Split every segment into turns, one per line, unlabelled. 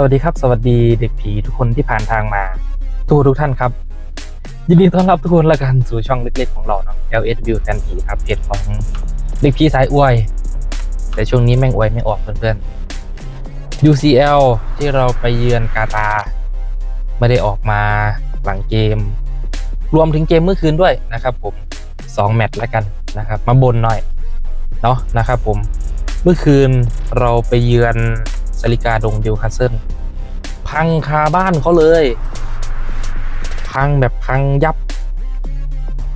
สวัสดีครับ สวัสดีเด็กผีทุกคนที่ผ่านทางมา ทุกทุกท่านครับ ยินดีต้อนรับทุกคนละกันสู่ช่องเล็กๆของเราเนาะ LSW แทนผีครับเพจของเด็กผีสายอวย แต่ช่วงนี้แม่งอวยไม่ออกเพื่อนๆ UCL ที่เราไปเยือนกาตา ไม่ได้ออกมาหลังเกม รวมถึงเกมเมื่อคืนด้วยนะครับผม2แมตช์แล้วกันนะครับ มาบนหน่อยเนาะนะครับผมเมื่อคืนเราไปเยือน สลิกาดงดิวคาสเซิลพังคาบ้านเขาเลย พังแบบพังยับ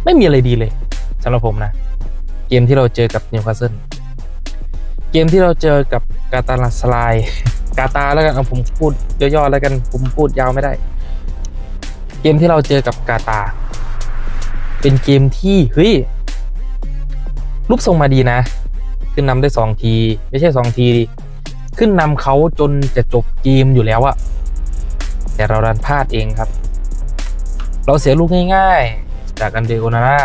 ไม่มีอะไรดีเลยสำหรับผมนะ เกมที่เราเจอกับนิวคาสเซิลเกมที่เราเจอกับกาตาลาสไลายกาตาแล้วกันเอาผมพูดย่อๆแล้วกันผมพูดยาวไม่ได้ เกมที่เราเจอกับกาตา เป็นเกมที่เฮ้ยรูปทรงมาดีนะ ขึ้นนำได้สองที ไม่ใช่สองที ขึ้นนำเขาจนจะจบเกมอยู่แล้วอะแต่เราดันพลาดเองครับ เราเสียลูกง่ายๆ จากอันเดโอนาร่า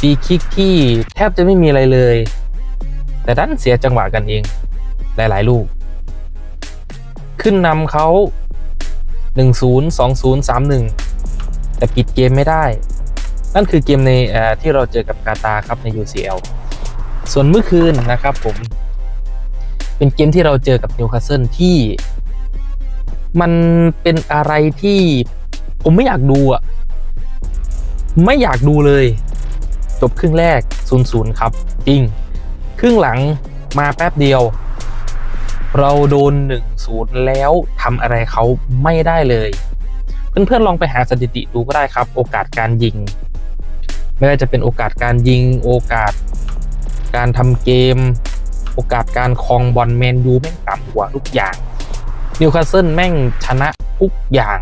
ปีคิกที่แทบจะไม่มีอะไรเลย แต่ดันเสียจังหวะกันเอง หลายๆ ลูก ขึ้นนำเขา 1-0 2-0 3-1 แต่ปิดเกมไม่ได้ นั่นคือเกมในที่เราเจอกับกาตาครับใน UCL ส่วนเมื่อคืนนะครับผม เป็นเกมที่เราเจอกับนิวคาสเซิลที่มันเป็นอะไรที่ผมไม่อยากดูอะ ไม่อยากดูเลย จบครึ่งแรก 0-0 ครับ จริง ครึ่งหลังมาแป๊บเดียว เราโดน 1-0 แล้วทำอะไรเขาไม่ได้เลย เพื่อนๆลองไปหาสถิติดูก็ได้ครับ โอกาสการยิง ไม่ว่าจะเป็นโอกาสการยิง โอกาสการทำเกม โอกาสการครองบอลแมนยูแม่งต่ำกว่าทุกอย่างนิวคาสเซิลแม่งชนะทุกอย่าง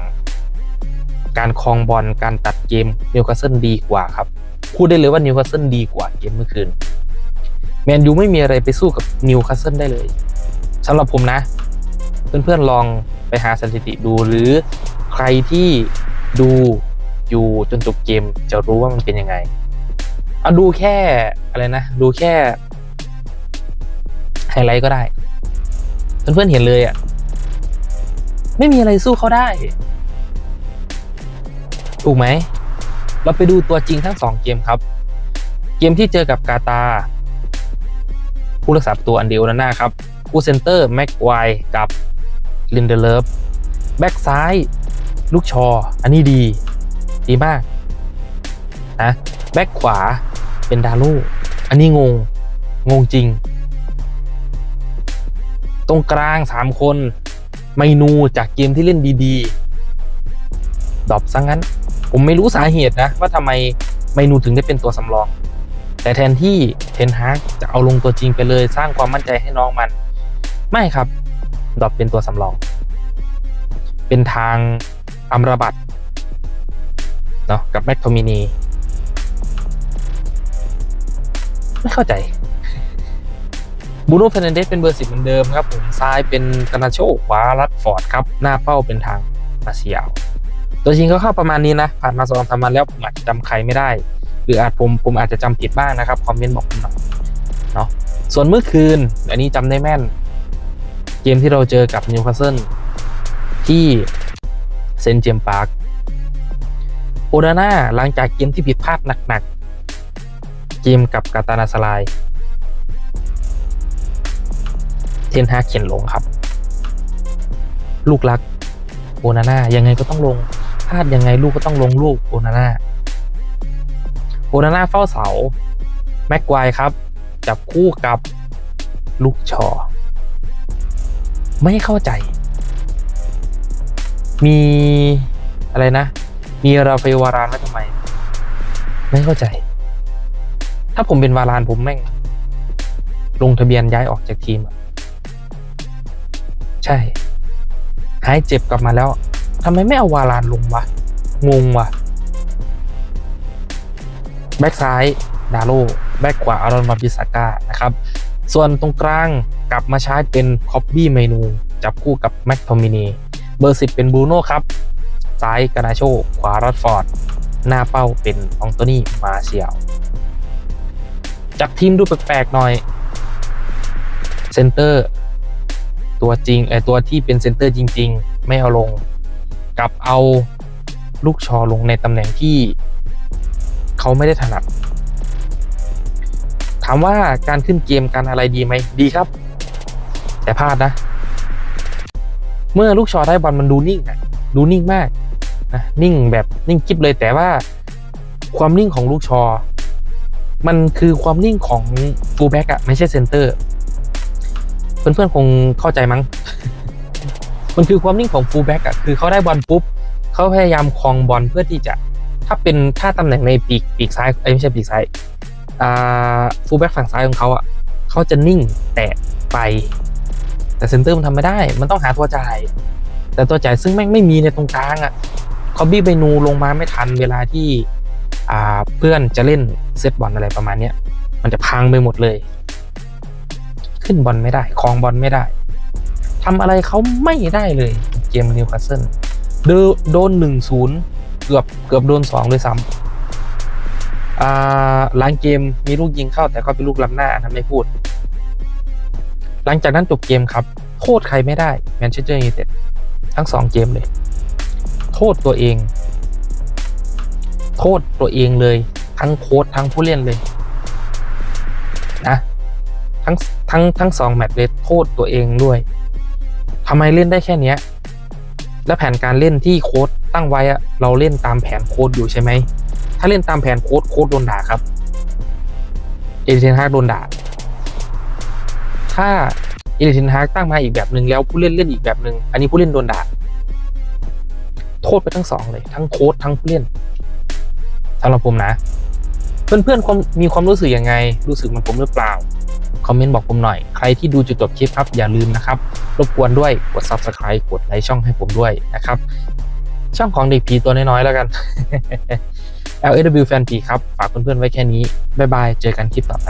การครองบอลการตัดเกมนิวคาสเซิลดีกว่าครับพูดได้เลยว่านิวคาสเซิลดีกว่าเกมเมื่อคืนแมนยูไม่มีอะไรไปสู้กับนิวคาสเซิลได้เลยสำหรับผมนะ เพื่อนๆลองไปหาสถิติดูหรือใครที่ดูอยู่จนจบเกมจะรู้ว่ามันเป็นยังไงเอาดูแค่อะไรนะ ดูแค่ ไฮไลท์ก็ได้ เพื่อนๆเห็นเลยอะ่ะ ไม่มีอะไรสู้เขาได้ ถูกไหม เราไปดูตัวจริงทั้งสองเกมครับ เกมที่เจอกับกาตา ผู้รักษาประตูอันเดียวนาน่าครับ ผู้เซนเตอร์แม็กไวกับลินเดเลฟแบ็กซ้าย ลูกชอ อันนี้ดี ดีมากนะแบ็กขวาเป็นดาลูอันนี้งง งงจริง ตรงกลางสามคนไมนูจากเกมที่เล่นดีๆดรอปซะงั้น ผมไม่รู้สาเหตุนะ ว่าทำไมไมนูถึงได้เป็นตัวสำรอง แต่แทนที่เทนฮากจะเอาลงตัวจริงไปเลยสร้างความมั่นใจให้น้องมัน ไม่ครับดรอปเป็นตัวสำรอง เป็นทางอัมรบัตเนาะกับแมคโทมินี ไม่เข้าใจ บูโน่เฟรนเดสเป็นเบอร์สิบเหมือนเดิมครับผมซ้ายเป็นกานาโชขวารัดฟอร์ดครับ หน้าเป้าเป็นทางมาเซียลตัวจริงเขาเข้าประมาณนี้นะ ผ่านมาสองสามวันแล้วผมอาจจะจำใครไม่ได้ หรืออาจผมผมอาจจะจำผิดบ้างนะครับ คอมเมนต์บอกผมหน่อยเนาะส่วนเมื่อคืน อันนี้จำได้แม่น เกมที่เราเจอกับนิวคาสเซิลที่เซนเจมปาร์คโอดาน่าหลังจากเกมที่ผิดพลาดหนักๆ เกมกับกาตานาสลาย เทนฮากเขียนลงครับ ลูกรักโอนาน่ายังไงก็ต้องลงพลาดยังไงลูกก็ต้องลงลูกโอนาน่าโอนาน่าเฝ้าเสา แม็กควายครับ จับคู่กับลูกชอ ไม่เข้าใจ มีอะไรนะ มีราฟวารานไว้ทำไม ไม่เข้าใจ ถ้าผมเป็นวารานผมแม่ง ลงทะเบียนย้ายออกจากทีมอะ ใช่ หายเจ็บกลับมาแล้วทำไมไม่เอาวารานลงวะ งงวะแบ็กซ้ายดาโลแบ็กขวาอารอนมาบิสาก้านะครับ ส่วนตรงกลางกลับมาใช้เป็นคอบบี้เมนู จับคู่กับแม็กโทมินีเบอร์สิบเป็นบรูโน่ครับ ซ้ายกานาโช ขวารัดฟอร์ด หน้าเป้าเป็นอองโตนี่มาเชียลจับทีมดูแปลกๆหน่อย เซนเตอร์ ตัวจริงไอตัวที่เป็นเซนเตอร์จริง ๆ ไม่เอาลงกับเอาลูกชอลงในตำแหน่งที่เขาไม่ได้ถนัด ถามว่าการขึ้นเกมการอะไรดีไหมดีครับ แต่พลาดนะ เมื่อลูกชอได้บอลมันดูนิ่งอะดูนิ่งมากนะนิ่งแบบนิ่งกิ๊บเลยแต่ว่าความนิ่งของลูกชอ มันคือความนิ่งของฟูลแบ็กอะไม่ใช่เซนเตอร์ เพื่อนๆคงเข้าใจมั้ง มันคือความนิ่งของฟูลแบ็กอะคือเขาได้บอลปุ๊บเขาพยายามคลองบอลเพื่อที่จะ ถ้าเป็นถ้าตำแหน่งในปีกปีกซ้ายเอ้ยไม่ใช่ปีกซ้ายอ่าฟูลแบ็กฝั่งซ้ายของเขาอะเขาจะนิ่งแตะไป แต่เซนเตอร์มันทำไม่ได้ มันต้องหาตัวจ่าย แต่ตัวจ่ายซึ่งแม่งไม่มีในตรงกลางอะคอบบี้เบนูลงมาไม่ทันเวลาที่อ่าเพื่อนจะเล่นเซตบอลอะไรประมาณเนี้ยมันจะพังไปหมดเลย ขึ้นบอลไม่ได้คลองบอลไม่ได้ทำอะไรเขาไม่ได้เลยเกมนิวคาสเซิลโดนหนึ่งศูนย์เกือบเกือบโดนสองเลยซ้ำหลังเกมมีลูกยิงเข้าแต่ก็เป็นลูกล้ำหน้านนั้นไม่พูด หลังจากนั้นจบเกมครับ โทษใครไม่ได้แมนเชสเตอร์ยูไนเต็ดทั้งสองเกมเลย โทษตัวเอง โทษตัวเองเลย ทั้งโค้ชทั้งผู้เล่นเลย ทั้งทั้งทั้งสองแมตช์เลยโทษตัวเองด้วยทำไมเล่นได้แค่เนี้ยและแผนการเล่นที่โค้ชตั้งไว้อะเราเล่นตามแผนโค้ชอยู่ใช่ไหม ถ้าเล่นตามแผนโค้ชโค้ชโดนด่าครับ เอริเทนฮากโดนด่า ถ้าเอริเทนฮากตั้งมาอีกแบบหนึ่งแล้วผู้เล่นเล่นอีกแบบหนึ่งอันนี้ผู้เล่นโดนด่า โทษไปทั้งสองเลย ทั้งโค้ชทั้งผู้เล่นสำหรับผมนะ เพื่อนๆมมีความรู้สึกยังไง รู้สึกเหมันผมหรือเปล่า คอมเมนต์บอกผมหน่อย ใครที่ดูจุดจบคลิปครับอย่าลืมนะครับ รบกวนด้วยกด subscribe กดไลค์ช่องให้ผมด้วยนะครับ ช่องของเด็กผีตัวน้อยๆแล้วกัน LSW Fan P ครับ ฝากเพื่อนๆไว้แค่นี้ บ๊ายบาย เจอกันคลิปต่อไป